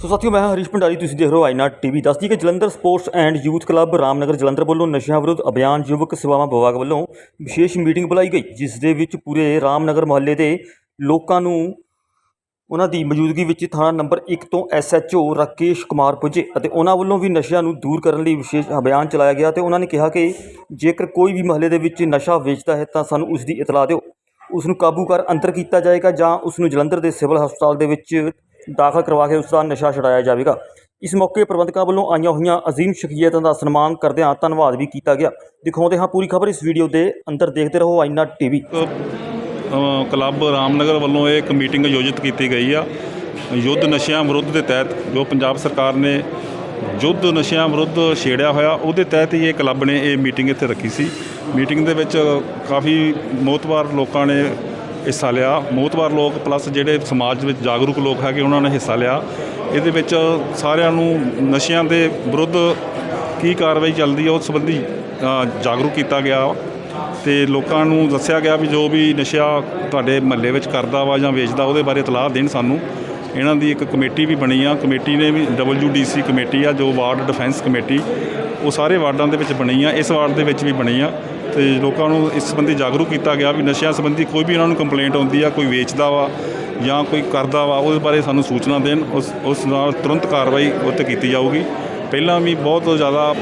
ਸੋ ਸਾਥੀਓ, ਮੈਂ ਹਾਂ ਹਰੀਸ਼ ਭੰਡਾਰੀ, ਤੁਸੀਂ ਦੇਖ ਰਹੇ ਹੋ ਆਈਨਾ ਟੀਵੀ ਦੱਸਦੀ ਕਿ Jalandhar sports and youth club Ramnagar Jalandhar ਵੱਲੋਂ ਨਸ਼ਿਆਂ ਵਿਰੁੱਧ ਅਭਿਆਨ ਯੁਵਕ ਸੇਵਾਵਾਂ ਵਿਭਾਗ ਵੱਲੋਂ ਵਿਸ਼ੇਸ਼ ਮੀਟਿੰਗ ਬੁਲਾਈ ਗਈ, ਜਿਸ ਦੇ ਵਿੱਚ ਪੂਰੇ ਰਾਮਨਗਰ ਮੁਹੱਲੇ ਦੇ ਲੋਕਾਂ ਨੂੰ ਉਹਨਾਂ ਦੀ ਮੌਜੂਦਗੀ ਵਿੱਚ ਥਾਣਾ ਨੰਬਰ 1 ਤੋਂ ਐਸਐਚਓ ਰਾਕੇਸ਼ ਕੁਮਾਰ ਪੁੱਜੇ ਅਤੇ ਉਹਨਾਂ ਵੱਲੋਂ ਵੀ ਨਸ਼ਿਆਂ ਨੂੰ ਦੂਰ ਕਰਨ ਲਈ ਵਿਸ਼ੇਸ਼ ਅਭਿਆਨ ਚਲਾਇਆ ਗਿਆ ਤੇ ਉਹਨਾਂ ਨੇ ਕਿਹਾ ਕਿ ਜੇਕਰ ਕੋਈ ਵੀ ਮਹੱਲੇ ਦੇ ਵਿੱਚ ਨਸ਼ਾ ਵੇਚਦਾ ਹੈ ਤਾਂ ਸਾਨੂੰ ਉਸ ਦੀ ਇਤਲਾਹ ਦਿਓ ਉਸ ਨੂੰ ਕਾਬੂ ਕਰ ਅੰਤਰ ਕੀਤਾ ਜਾਏਗਾ ਜਾਂ ਉਸ ਨੂੰ ਜਲੰਧਰ ਦੇ ਸਿਵਲ ਹਸਪਤਾਲ ਦੇ ਵਿੱਚ ਦਾਖਲ ਕਰਵਾ ਕੇ ਉਸ ਦਾ ਨਸ਼ਾ ਛੁਡਾਇਆ ਜਾਵੇਗਾ। ਇਸ ਮੌਕੇ ਪ੍ਰਬੰਧਕਾਂ ਵੱਲੋਂ ਆਈਆਂ ਹੋਈਆਂ ਅਜ਼ੀਮ ਸ਼ਖਸੀਅਤਾਂ ਦਾ ਸਨਮਾਨ ਕਰਦਿਆਂ ਧੰਨਵਾਦ ਵੀ ਕੀਤਾ ਗਿਆ। ਦਿਖਾਉਂਦੇ ਹਾਂ ਪੂਰੀ ਖਬਰ ਇਸ ਵੀਡੀਓ ਦੇ ਅੰਦਰ। ਦੇਖਦੇ ਰਹੋ ਆਈਨਾ ਟੀਵੀ। ਅ, ਕਲੱਬ ਰਾਮਨਗਰ ਵੱਲੋਂ ਇਹ ਇੱਕ ਮੀਟਿੰਗ ਆਯੋਜਿਤ ਕੀਤੀ ਗਈ ਆ। ਯੁੱਧ ਨਸ਼ਿਆਂ ਵਿਰੁੱਧ ਦੇ ਤਹਿਤ ਜੋ ਪੰਜਾਬ ਸਰਕਾਰ ਨੇ ਯੁੱਧ ਨਸ਼ਿਆਂ ਵਿਰੁੱਧ ਛੇੜਿਆ ਹੋਇਆ ਉਹਦੇ ਤਹਿਤ ਹੀ ਇਹ ਕਲੱਬ ਨੇ ਇਹ ਮੀਟਿੰਗ ਇੱਥੇ ਰੱਖੀ ਸੀ। ਮੀਟਿੰਗ ਦੇ ਵਿੱਚ ਕਾਫੀ ਮੋਤਬਾਰ ਲੋਕਾਂ ਨੇ ਹਿੱਸਾ ਲਿਆ। ਮੋਤਬਾਰ ਲੋਕ ਪਲੱਸ ਜਿਹੜੇ ਸਮਾਜ ਵਿੱਚ ਜਾਗਰੂਕ ਲੋਕ ਹੈਗੇ, ਉਹਨਾਂ ਨੇ ਹਿੱਸਾ ਲਿਆ। ਇਹਦੇ ਵਿੱਚ ਸਾਰਿਆਂ ਨੂੰ ਨਸ਼ਿਆਂ ਦੇ ਵਿਰੁੱਧ ਕੀ ਕਾਰਵਾਈ ਚੱਲਦੀ ਹੈ ਉਸ ਸੰਬੰਧੀ ਜਾਗਰੂਕ ਕੀਤਾ ਗਿਆ ਤੇ ਲੋਕਾਂ ਨੂੰ ਦੱਸਿਆ ਗਿਆ ਵੀ ਜੋ ਵੀ ਨਸ਼ਾ ਤੁਹਾਡੇ ਮਹੱਲੇ ਵਿੱਚ ਕਰਦਾ ਵਾ ਜਾਂ ਵੇਚਦਾ, ਉਹਦੇ ਬਾਰੇ ਇਤਲਾਹ ਦੇਣ ਸਾਨੂੰ। ਇਹਨਾਂ ਦੀ ਇੱਕ ਕਮੇਟੀ ਵੀ ਬਣੀ ਆ। ਕਮੇਟੀ ਨੇ ਵੀ WDC ਕਮੇਟੀ ਆ, ਜੋ ਵਾਰਡ ਡਿਫੈਂਸ ਕਮੇਟੀ, ਉਹ ਸਾਰੇ ਵਾਰਡਾਂ ਦੇ ਵਿੱਚ ਬਣੀ ਆ। ਇਸ ਵਾਰਡ ਦੇ ਵਿੱਚ ਵੀ ਬਣੀ ਆ। ਤੇ ਲੋਕਾਂ ਨੂੰ ਇਸ ਸੰਬੰਧੀ ਜਾਗਰੂਕ ਕੀਤਾ ਗਿਆ ਵੀ ਨਸ਼ਿਆਂ ਸੰਬੰਧੀ ਕੋਈ ਵੀ ਇਹਨਾਂ ਨੂੰ ਕੰਪਲੇਂਟ ਆਉਂਦੀ ਆ, ਕੋਈ ਵੇਚਦਾ ਵਾ ਜਾਂ ਕੋਈ ਕਰਦਾ ਵਾ, ਉਹਦੇ ਬਾਰੇ ਸਾਨੂੰ ਸੂਚਨਾ ਦੇਣ, ਉਸ ਉਸ ਨਾਲ ਤੁਰੰਤ ਕਾਰਵਾਈ ਉੱਤੇ ਕੀਤੀ ਜਾਊਗੀ। ਪਹਿਲਾਂ ਵੀ ਬਹੁਤ ਜ਼ਿਆਦਾ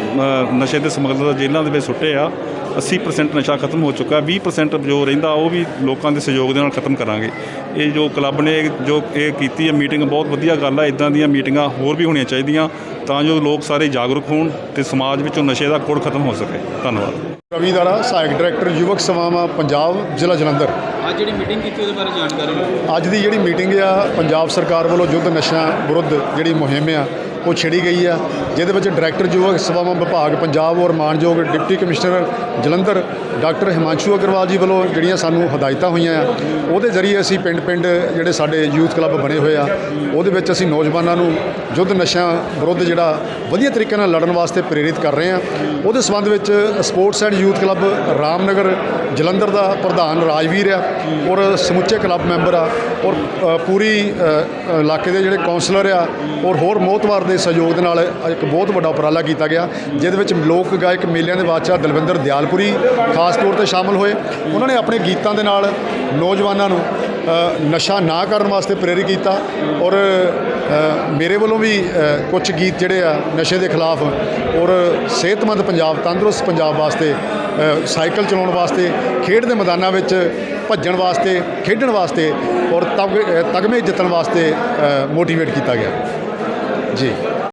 ਨਸ਼ੇ ਦੇ ਸਮਗਲਰ ਜੇਲ੍ਹਾਂ ਦੇ ਵਿੱਚ ਸੁੱਟੇ ਆ। 80% ਨਸ਼ਾ ਖਤਮ ਹੋ ਚੁੱਕਾ 20% ਜੋ ਰਹਿੰਦਾ ਉਹ ਵੀ ਲੋਕਾਂ ਦੇ ਸਹਿਯੋਗ ਦੇ ਨਾਲ ਖਤਮ ਕਰਾਂਗੇ। ਇਹ ਜੋ ਕਲੱਬ ਨੇ ਜੋ ਇਹ ਕੀਤੀ ਹੈ ਮੀਟਿੰਗ, ਬਹੁਤ ਵਧੀਆ ਗੱਲ ਆ ਇਦਾਂ ਦੀਆਂ ਮੀਟਿੰਗਾਂ ਹੋਰ ਵੀ ਹੋਣੀਆਂ ਚਾਹੀਦੀਆਂ ਤਾਂ ਜੋ ਲੋਕ ਸਾਰੇ ਜਾਗਰੂਕ ਹੋਣ ਤੇ ਸਮਾਜ ਵਿੱਚੋਂ ਨਸ਼ੇ ਦਾ ਕੋੜ ਖਤਮ ਹੋ ਸਕੇ। ਧੰਨਵਾਦ। ਰਵੀ ਦਾਰਾ ਸਹਾਇਕ ਡਾਇਰੈਕਟਰ ਯੁਵਕ ਸੇਵਾਵਾਂ ਪੰਜਾਬ ਜ਼ਿਲ੍ਹਾ ਜਲੰਧਰ। ਅੱਜ ਜਿਹੜੀ ਮੀਟਿੰਗ ਕੀਤੀ ਉਹਦੇ ਬਾਰੇ ਜਾਣਕਾਰੀ ਅੱਜ ਦੀ ਜਿਹੜੀ ਮੀਟਿੰਗ ਆ ਪੰਜਾਬ ਸਰਕਾਰ ਵੱਲੋਂ ਯੁੱਧ ਨਸ਼ਿਆਂ ਵਿਰੁੱਧ ਜਿਹੜੀ ਮੁਹਿੰਮ ਆ ਉਹ ਛੇੜੀ ਗਈ ਆ, ਜਿਹਦੇ ਵਿੱਚ ਡਾਇਰੈਕਟਰ ਯੁਵਕ ਸੇਵਾਵਾਂ ਵਿਭਾਗ, ਪੰਜਾਬ ਔਰ ਮਾਨਯੋਗ deputy commissioner Jalandhar, doctor Himanshu Agarwal ji ਵੱਲੋਂ ਜਿਹੜੀਆਂ ਸਾਨੂੰ ਹਦਾਇਤਾਂ ਹੋਈਆਂ ਆ, ਉਹਦੇ ਜ਼ਰੀਏ ਅਸੀਂ ਪਿੰਡ-ਪਿੰਡ ਜਿਹੜੇ ਸਾਡੇ ਯੂਥ ਕਲੱਬ ਬਣੇ ਹੋਏ ਆ, ਉਹਦੇ ਵਿੱਚ ਅਸੀਂ ਨੌਜਵਾਨਾਂ ਨੂੰ ਯੁੱਧ ਨਸ਼ਿਆਂ ਵਿਰੁੱਧ ਜਿਹੜਾ ਵਧੀਆ ਤਰੀਕੇ ਨਾਲ ਲੜਨ ਵਾਸਤੇ ਪ੍ਰੇਰਿਤ ਕਰ ਰਹੇ ਆ। ਉਹਦੇ ਸੰਬੰਧ ਵਿੱਚ sports and youth club Ramnagar, Jalandhar ਦਾ ਪ੍ਰਧਾਨ ਰਾਜਵੀਰ ਆ, ਔਰ ਸਮੁੱਚੇ ਕਲੱਬ ਮੈਂਬਰ ਆ, ਔਰ ਪੂਰੀ ਇਲਾਕੇ ਦੇ ਜਿਹੜੇ ਕਾਉਂਸਲਰ ਆ, ਔਰ ਹੋਰ ਮੋਹਤਵਾਰ ਦੇ ਸਹਿਯੋਗ ਦੇ ਨਾਲ ਇੱਕ ਬਹੁਤ ਵੱਡਾ ਉਪਰਾਲਾ ਕੀਤਾ ਗਿਆ, ਜਿਹਦੇ ਵਿੱਚ ਲੋਕ ਗਾਇਕ ਮੇਲਿਆਂ ਦੇ ਬਾਦਸ਼ਾਹ ਦਲਵਿੰਦਰ ਦਿਆਲਪੁਰੀ ਖਾਸ ਤੌਰ ਤੇ ਸ਼ਾਮਲ ਹੋਏ। ਉਹਨਾਂ ਨੇ ਆਪਣੇ ਗੀਤਾਂ ਦੇ ਨਾਲ ਨੌਜਵਾਨਾਂ ਨੂੰ ਨਸ਼ਾ ਨਾ ਕਰਨ ਵਾਸਤੇ ਪ੍ਰੇਰਿਤ ਕੀਤਾ ਔਰ ਮੇਰੇ ਵੱਲੋਂ ਵੀ ਕੁਝ ਗੀਤ ਜਿਹੜੇ ਆ ਨਸ਼ੇ ਦੇ ਖਿਲਾਫ ਔਰ ਸਿਹਤਮੰਦ ਪੰਜਾਬ, ਤੰਦਰੁਸਤ ਪੰਜਾਬ ਵਾਸਤੇ ਸਾਈਕਲ ਚਲਾਉਣ ਵਾਸਤੇ, ਖੇਡ ਦੇ ਮੈਦਾਨਾਂ ਵਿੱਚ ਭੱਜਣ ਵਾਸਤੇ, ਖੇਡਣ ਵਾਸਤੇ ਔਰ ਤਗ- ਤਗਮੇ ਜਿੱਤਣ ਵਾਸਤੇ ਮੋਟੀਵੇਟ ਕੀਤਾ ਗਿਆ। ਜੀ